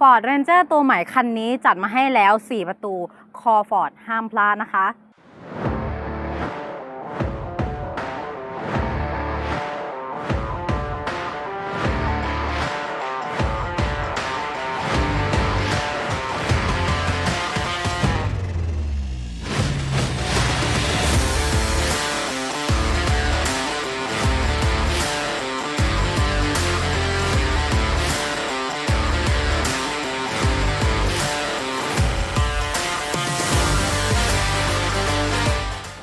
Ford Ranger ตัวใหม่คันนี้จัดมาให้แล้ว 4 ประตู คอฟอร์ดห้ามพลาดนะคะ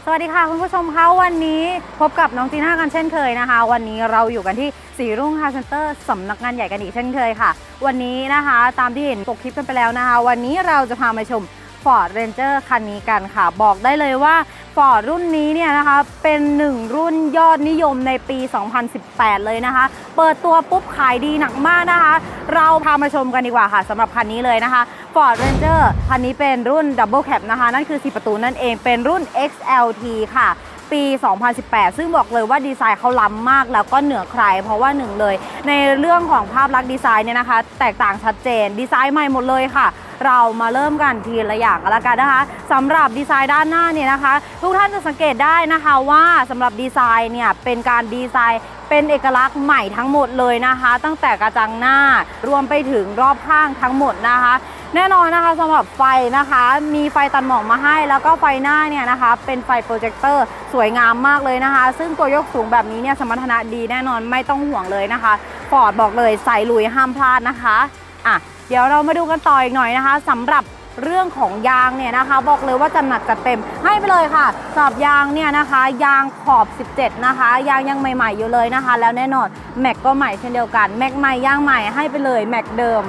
สวัสดีค่ะคุณผู้ชมคะวันนี้พบกับน้องจีน่ากันเช่นเคยนะคะ วันนี้เราอยู่กันที่สีรุ่งคาร์เซ็นเตอร์สำนักงานใหญ่กันอีกเช่นเคยค่ะ วันนี้นะคะตามที่เห็นปกคลิปกันไปแล้วนะคะ วันนี้เราจะพามาชม Ford Ranger คันนี้กันค่ะ บอกได้เลยว่า Ford รุ่นนี้เนี่ยนะคะเป็นหนึ่งรุ่นยอดนิยมในปี 2018 เลยนะคะ เปิดตัวปุ๊บขายดีหนักมากนะคะ เราพามาชมกันดีกว่าค่ะสำหรับคันนี้เลยนะคะ Ford Ranger คันนี้เป็นรุ่น Double Cab นะคะ นั่นคือ 4 ประตูนั่นเองเป็นรุ่น XLT ค่ะปี 2018 ซึ่งบอกเลยว่าดีไซน์เขาล้ำมากแล้วก็เหนือใคร เพราะว่าหนึ่งเลย ในเรื่องของภาพลักษณ์ดีไซน์เนี่ยนะคะ แตกต่างชัดเจน ดีไซน์ใหม่หมดเลยค่ะ เรามาเริ่มกันทีละอย่างกันละกันนะคะสำหรับดีไซน์ด้านหน้าเนี่ยนะคะ ทุกท่านจะสังเกตได้นะคะว่าสำหรับดีไซน์เนี่ยเป็นการดีไซน์เป็นเอกลักษณ์ใหม่ทั้งหมดเลยนะคะ ตั้งแต่กระจังหน้ารวมไปถึงรอบข้างทั้งหมดนะคะ แน่นอนนะคะสำหรับไฟนะคะ มีไฟตัดหมอกมาให้ แล้วก็ไฟหน้าเนี่ยนะคะ เป็นไฟโปรเจคเตอร์สวยงามมากเลยนะคะ ซึ่งตัวยกสูงแบบนี้เนี่ยสมรรถนะดีแน่นอนไม่ต้องห่วงเลยนะคะฟอร์ดบอกเลยใส่ลุยห้ามพลาดนะคะอะ เดี๋ยวเรามาดูกันต่ออีกหน่อยนะคะสำหรับเรื่องของยางเนี่ยนะคะ บอกเลยว่าจะหนักจัดเต็มให้ไปเลยค่ะสำหรับยางเนี่ยนะคะ ยางขอบ 17 นะคะ ยางยังใหม่ๆอยู่เลยนะคะ แล้วแน่นอนแม็กก็ใหม่เช่นเดียวกันแม็กใหม่ยางใหม่ให้ไปเลยแม็กเดิม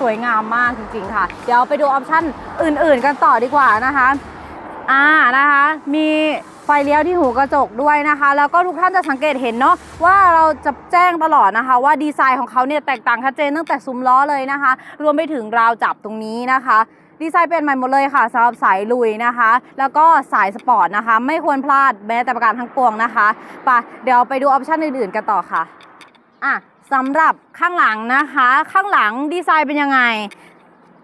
สวยงามมากจริงๆค่ะ เดี๋ยวไปดูออปชั่นอื่นๆกันต่อดีกว่านะคะอ่านะคะ มี ไฟเลี้ยวที่หูกระจกด้วยนะคะ แล้วก็ทุกท่านจะสังเกตเห็นเนาะว่าเราจะแจ้งตลอดนะคะ ว่าดีไซน์ของเขาเนี่ยแตกต่างชัดเจนตั้งแต่ซุ้มล้อเลยนะคะ รวมไปถึงราวจับตรงนี้นะคะดีไซน์เปลี่ยนใหม่หมดเลยค่ะสำหรับสายลุยนะคะ แล้วก็สายสปอร์ตนะคะ ไม่ควรพลาดแม้แต่ประการทั้งปวงนะคะไปเดี๋ยวไปดูออปชั่นอื่นๆกันต่อค่ะอะสำหรับข้างหลังนะคะ ข้างหลังดีไซน์เป็นยังไง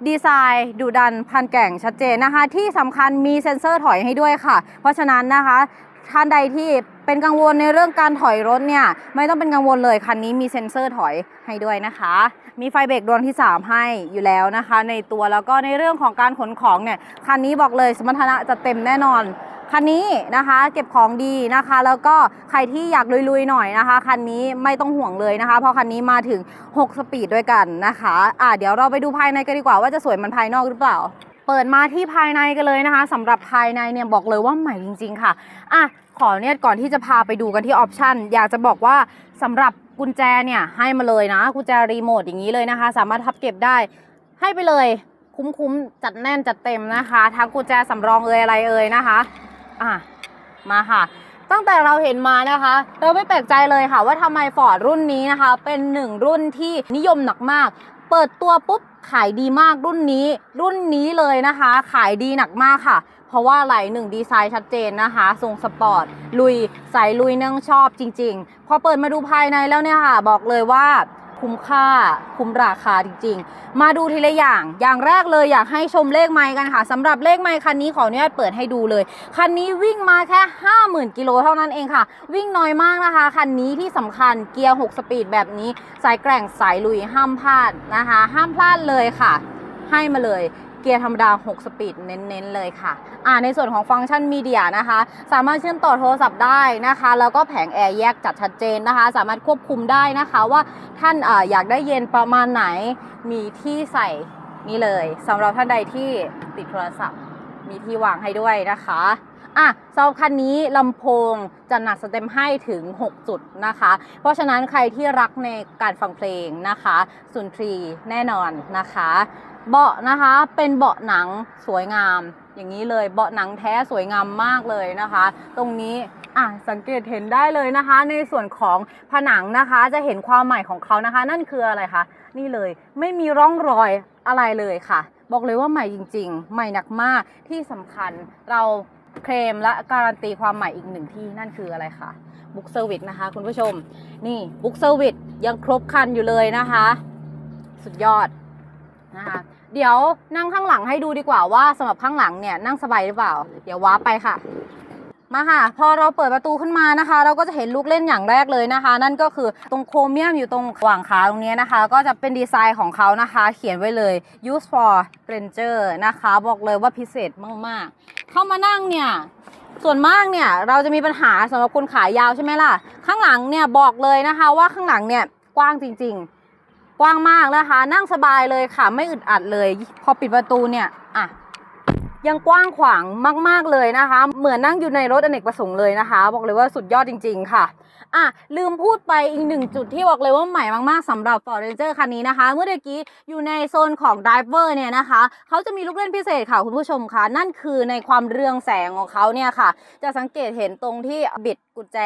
ดีไซน์ดุดันพันแก่งชัดเจนนะคะ ที่สำคัญมีเซ็นเซอร์ถอยให้ด้วยค่ะ เพราะฉะนั้นนะคะ ท่านใดที่เป็นกังวลในเรื่องการถอยรถเนี่ยไม่ต้องเป็นกังวลเลยคันนี้มีเซ็นเซอร์ถอยให้ด้วยนะคะ มีไฟเบรกดวงที่ 3 ให้อยู่แล้วนะคะ ในตัวแล้วก็ในเรื่องของการขนของเนี่ยคันนี้บอกเลยสมรรถนะจะเต็มแน่นอนคันนี้นะคะเก็บของดีนะคะ แล้วก็ใครที่อยากลุยๆหน่อยนะคะคันนี้ไม่ต้องห่วงเลยนะคะ เพราะคันนี้มาถึง 6 สปีดด้วยกันนะคะอะเดี๋ยวเราไปดูภายในกันดีกว่าว่าจะสวยเหมันภายนอกหรือเปล่า เปิดมาที่ภายในกันเลยนะคะสำหรับภายในเนี่ยบอกเลยว่าใหม่จริง ๆ ค่ะอะขอเนี่ยก่อนที่จะพาไปดูกันที่ออปชันอยากจะบอกว่าสำหรับกุญแจเนี่ยให้มาเลยนะกุญแจรีโมทอย่างนี้เลยนะคะ สามารถพับเก็บได้ให้ไปเลยคุ้มๆจัดแน่นจัดเต็มนะคะ ทั้งกุญแจสำรองเอ่ยอะไรเอ่ยนะคะอะมาค่ะ ตั้งแต่เราเห็นมานะคะ เราไม่แปลกใจเลยค่ะว่าทำไมฟอร์ดรุ่นนี้นะคะ เป็นหนึ่งรุ่นที่นิยมหนักมาก เปิดตัวปุ๊บ ขายดีมากรุ่นนี้ รุ่นนี้เลยนะคะ ขายดีหนักมากค่ะ เพราะว่าไหลหนึ่งดีไซน์ชัดเจนนะคะทรงสปอร์ต ลุย ใส่ลุยเนื่องชอบจริง ๆ พอเปิดมาดูภายในแล้วเนี่ยค่ะ บอกเลยว่า คุ้มค่าคุ้มราคาจริง ๆ มาดูทีละอย่าง อย่างแรกเลยอยากให้ชมเลขไม้กันค่ะสำหรับเลขไม้คันนี้ขออนุญาตเปิดให้ดูเลย คันนี้วิ่งมาแค่ 50,000กิโลเท่านั้นเองค่ะ วิ่งน้อยมากนะคะ คันนี้ที่สำคัญเกียร์ 6 สปีดแบบนี้ สายแกร่งสายลุยห้ามพลาดนะคะ ห้ามพลาดเลยค่ะ ให้มาเลย เกียร์ธรรมดา 6 สปีดเน้นๆเลยค่ะอ่าในส่วนของฟังก์ชันมีเดียนะคะ สามารถเชื่อมต่อโทรศัพท์ได้นะคะ แล้วก็แผงแอร์แยกจัดชัดเจนนะคะ สามารถควบคุมได้นะคะว่าท่านออยากได้เย็นประมาณไหนมีที่ใส่นี่เลยสำหรับท่านใดที่ติดโทรศัพท์ มีที่วางให้ด้วยนะคะอะสำหรับคันนี้ลำโพงจะหนักสเต็มให้ถึง 6 จุดนะคะ เพราะฉะนั้นใครที่รักในการฟังเพลงนะคะ สุนทรีแน่นอนนะคะ เบาะนะคะเป็นเบาะหนังสวยงาม อย่างนี้เลยเบาะหนังแท้สวยงามมากเลยนะคะ ตรงนี้อะสังเกตเห็นได้เลยนะคะ ในส่วนของผนังนะคะจะเห็นความใหม่ของเขานะคะ นั่นคืออะไรคะนี่เลยไม่มีร่องรอยอะไรเลยค่ะ บอกเลยว่าใหม่จริง ๆ ใหม่หนักมากที่สำคัญเราเคลมและการันตีความใหม่อีกหนึ่งที่นั่นคืออะไรคะบุ๊กเซอร์วิสนะคะ คุณผู้ชม นี่บุ๊กเซอร์วิสยังครบคันอยู่เลยนะคะ สุดยอดนะคะ เดี๋ยวนั่งข้างหลังให้ดูดีกว่าว่าสำหรับข้างหลังเนี่ยนั่งสบายหรือเปล่า เดี๋ยวว้าร์ปไปค่ะ มาค่ะ พอเราเปิดประตูขึ้นมานะคะ เราก็จะเห็นลูกเล่นอย่างแรกเลยนะคะ นั่นก็คือตรงโครเมียมอยู่ตรงขวางขาตรงนี้นะคะ ก็จะเป็นดีไซน์ของเขานะคะ เขียนไว้เลย use for ranger นะคะ บอกเลยว่าพิเศษมากๆ เข้ามานั่งเนี่ยส่วนมากเนี่ยเราจะมีปัญหาสำหรับคนขายาวใช่ไหมล่ะ ข้างหลังเนี่ยบอกเลยนะคะว่าข้างหลังเนี่ยกว้างจริง ๆ กว้างมากนะคะ นั่งสบายเลยค่ะ ไม่อึดอัดเลย พอปิดประตูเนี่ยอะยังกว้างขวางมาก ๆ เลยนะคะ เหมือนนั่งอยู่ในรถอเนกประสงค์เลยนะคะ บอกเลยว่าสุดยอดจริง ๆ ค่ะ อะ ลืมพูดไปอีกหนึ่งจุดที่บอกเลยว่าใหม่มากๆสำหรับ Ford Ranger คันนี้นะคะ เมื่อกี้อยู่ในโซนของ Driver เนี่ยนะคะ เขาจะมีลูกเล่นพิเศษค่ะ คุณผู้ชมค่ะ นั่นคือในความเรืองแสงของเขาเนี่ยค่ะ จะสังเกตเห็นตรงที่บิดกุญแจ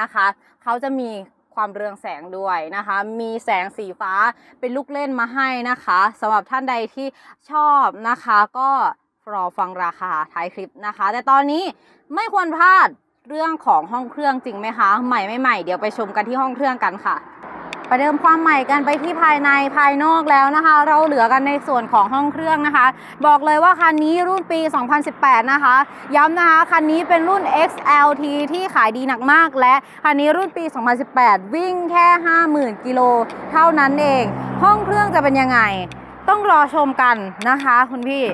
นะคะ เขาจะมี ความเรืองแสงด้วยนะคะ มีแสงสีฟ้าเป็นลูกเล่นมาให้นะคะสำหรับท่านใดที่ชอบนะคะก็รอฟังราคาท้ายคลิปนะคะ แต่ตอนนี้ไม่ควรพลาดเรื่องของห้องเครื่องจริงไหมคะ ใหม่ไม่ใหม่เดี๋ยวไปชมกันที่ห้องเครื่องกันค่ะ ไปเดิมความใหม่กันไปที่ภายในภายนอกแล้วนะคะ เราเหลือกันในส่วนของห้องเครื่องนะคะ บอกเลยว่าคันนี้รุ่นปี 2018 นะคะ ย้ำนะคะ คันนี้เป็นรุ่น XLT ที่ขายดีหนักมาก และคันนี้รุ่นปี 2018 วิ่งแค่ 50,000 กิโลเท่านั้นเอง ห้องเครื่องจะเป็นยังไง ต้องรอชมกันนะคะ คุณพี่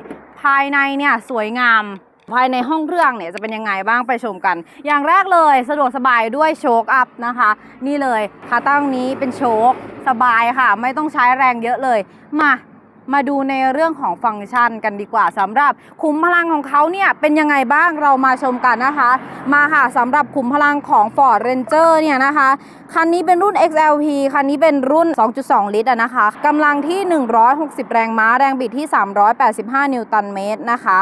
ภายในเนี่ยสวยงาม ภายในห้องเครื่องเนี่ยจะเป็นยังไงบ้างไปชมกัน อย่างแรกเลยสะดวกสบายด้วยโชคอัพนะคะ นี่เลยขาตั้งนี้เป็นโชคสบายค่ะ ไม่ต้องใช้แรงเยอะเลย มามาดูในเรื่องของฟังก์ชันกันดีกว่าสำหรับขุมพลังของเขาเนี่ยเป็นยังไงบ้างเรามาชมกันนะคะ มาค่ะสำหรับขุมพลังของ Ford Ranger เนี่ยนะคะ คันนี้เป็นรุ่น XLP คันนี้เป็นรุ่น 2.2 ลิตรนะคะกำลังที่ 160 แรงม้าแรงบิดที่ 385 นิวตันเมตรนะคะ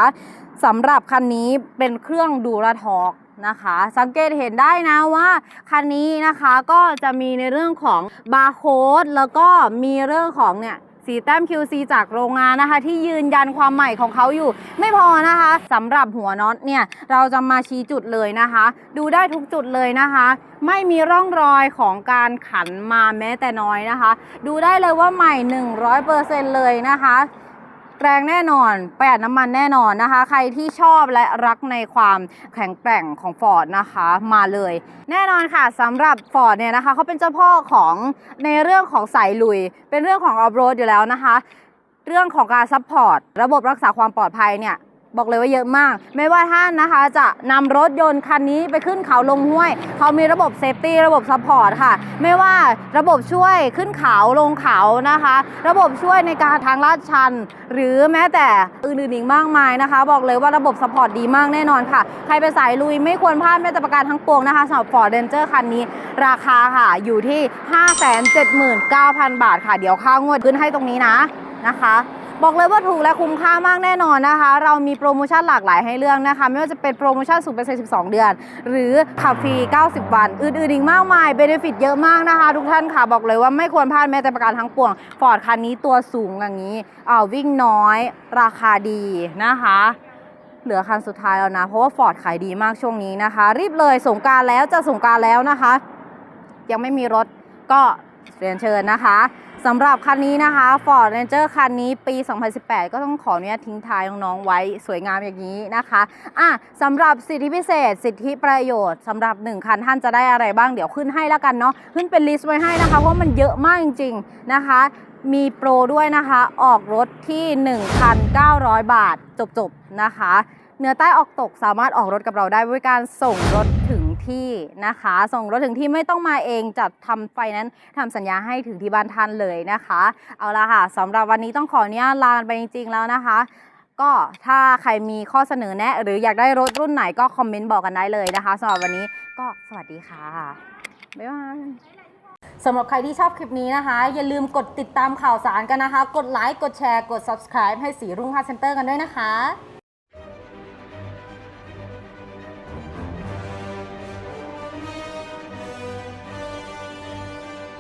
สำหรับคันนี้เป็นเครื่องดูราทอกนะคะ สังเกตเห็นได้นะว่าคันนี้นะคะก็จะมีในเรื่องของบาร์โค้ดแล้วก็มีเรื่องของเนี่ยสีแต้ม QC จากโรงงานนะคะ ที่ยืนยันความใหม่ของเขาอยู่ ไม่พอนะคะสำหรับหัวน็อตเนี่ยเราจะมาชี้จุดเลยนะคะ ดูได้ทุกจุดเลยนะคะ ไม่มีร่องรอยของการขันมาแม้แต่น้อยนะคะ ดูได้เลยว่าใหม่ 100%เลยนะคะ แรงแน่นอน ประหยัดน้ำมันแน่นอนนะคะ ใครที่ชอบและรักในความแข็งแกร่งของ Ford นะคะมาเลย แน่นอนค่ะสำหรับ Ford เนี่ยนะคะเขาเป็นเจ้าพ่อของในเรื่องของสายลุย เป็นเรื่องของออฟโรดอยู่แล้วนะคะ เรื่องของการซัพพอร์ตระบบรักษาความปลอดภัยเนี่ย บอกเลยว่าเยอะมาก ไม่ว่าท่านนะคะ จะนำรถยนต์คันนี้ไปขึ้นเขาลงห้วย เขามีระบบเซฟตี้ระบบซัพพอร์ตค่ะ ไม่ว่าระบบช่วยขึ้นเขาลงเขานะคะ ระบบช่วยในการทางลาดชัน หรือแม้แต่อื่นๆอีกมากมายนะคะ บอกเลยว่าระบบซัพพอร์ตดีมากแน่นอนค่ะ ใครเป็นสายลุยไม่ควรพลาดแม้แต่ประกันทั้งปวงนะคะสำหรับ Ford Ranger คันนี้ ราคาค่ะอยู่ที่ 579,000 บาทค่ะ เดี๋ยวค่างวดขึ้นให้ตรงนี้นะนะคะ บอกเลยว่าถูกและคุ้มค่ามากแน่นอนนะคะ เรามีโปรโมชั่นหลากหลายให้เลือกนะคะ ไม่ว่าจะเป็นโปรโมชั่นสูงเป็น12 เดือน หรือขับฟรี 90 วัน อื่นๆอีกมากมายเบนฟิตเยอะมากนะคะ ทุกท่านค่ะบอกเลยว่าไม่ควรพลาดแม้แต่ประกันทั้งปวงฟอร์ดคันนี้ตัวสูงอย่างนี้อ่าวิ่งน้อย ราคาดีนะคะเหลือคันสุดท้ายแล้วนะ เพราะว่าฟอร์ดขายดีมากช่วงนี้นะคะ รีบเลยสงการแล้วจะสงการแล้วนะคะ ยังไม่มีรถก็เรียนเชิญนะคะ สำหรับคันนี้นะคะ Ford Ranger คันนี้ปี 2018 ก็ต้องขออนุญาตทิ้งท้ายน้องๆไว้สวยงามอย่างนี้นะคะอะสำหรับสิทธิพิเศษ สิทธิประโยชน์สำหรับ 1 คันท่านจะได้อะไรบ้างเดี๋ยวขึ้นให้แล้วกันเนาะขึ้นเป็นลิสต์ไว้ให้นะคะ เพราะมันเยอะมากจริง ๆ นะคะ มีโปรด้วยนะคะ ออกรถที่ 1,900 บาทจบๆนะคะ เหนือใต้ออกตกสามารถออกรถกับเราได้ด้วยการส่งรถถึงที่นะคะ ส่งรถถึงที่ไม่ต้องมาเองจัดทำไฟนั้นทำสัญญาให้ถึงที่บ้านท่านเลยนะคะ เอาละค่ะสำหรับวันนี้ต้องขออนุญาตลาไปจริงๆแล้วนะคะก็ถ้าใครมีข้อเสนอแนะ หรืออยากได้รถรุ่นไหนก็คอมเมนต์บอกกันได้เลยนะคะสำหรับวันนี้ก็สวัสดีค่ะ บ๊ายบายสำหรับใครที่ชอบคลิปนี้นะคะ อย่าลืมกดติดตามข่าวสารกันนะคะ กดไลค์กดแชร์กด subscribe ให้สีรุ่งค่าเซ็นเตอร์กันด้วยนะคะ